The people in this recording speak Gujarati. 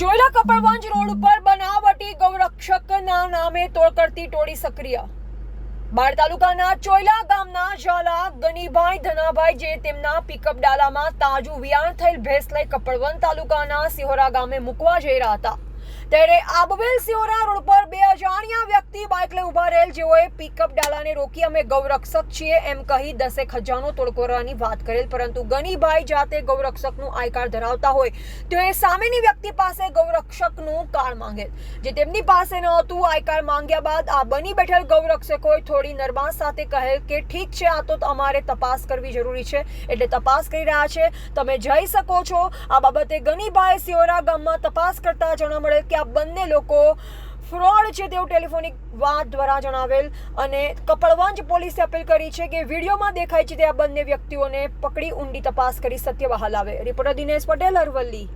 ચોયલા કપડવંજ રોડ ઉપર બનાવટી ગૌરક્ષકના નામે તોડ કરતી ટોળી સક્રિય. બાળ તાલુકાના ચોયલા ગામના ઝાલા ગનીભાઈ ધનાભાઈ જે તેમના પિકઅપ ડાલામાં તાજું વિયાણ થયેલ ભેંસ લઈ કપડવન તાલુકાના સિહોરા ગામે મૂકવા જઈ રહ્યા હતા. ત્યારે આબવેલ સિહોરા રોડ પર બે અજાણ્યા વ્યક્તિ લઈ ઊભા રહેલ જેઓએ પિકઅપ ડાલાને રોકી અમે ગૌરક્ષક છીએ એમ કહી દસેક હજારનો તોડકોરવાની વાત કરેલ, પરંતુ ગનીભાઈ જાતે ગૌરક્ષકનું આઈ કાર્ડ ધરાવતા હોય, તેઓએ સામેની વ્યક્તિ પાસે ગૌરક્ષકનું કાર્ડ માંગેલ, જે તેમની પાસે ન હતું. આઈ કાર્ડ માંગ્યા બાદ આ બની બેઠેલ ગૌરક્ષકોએ થોડી નરમાશ સાથે કહેલ કે, ઠીક છે, આ તો અમારે તપાસ કરવી જરૂરી છે, એટલે તપાસ કરી રહ્યા છે. તમે જઈ શકો છો. આ બાબતે ગનીભાઈ સિયોરા ગામમાં તપાસ કરતા જાણવા મળેલ કે આ બંને લોકો ફ્રોડ છે તેવું ટેલિફોનિક વાત દ્વારા જણાવેલ અને કપડવંજ પોલીસે અપીલ કરી છે કે વિડીયોમાં દેખાય છે તે આ બંને વ્યક્તિઓને પકડી ઊંડી તપાસ કરી સત્ય બહાર લાવે રિપોર્ટર દિનેશ પટેલ, અરવલ્લી.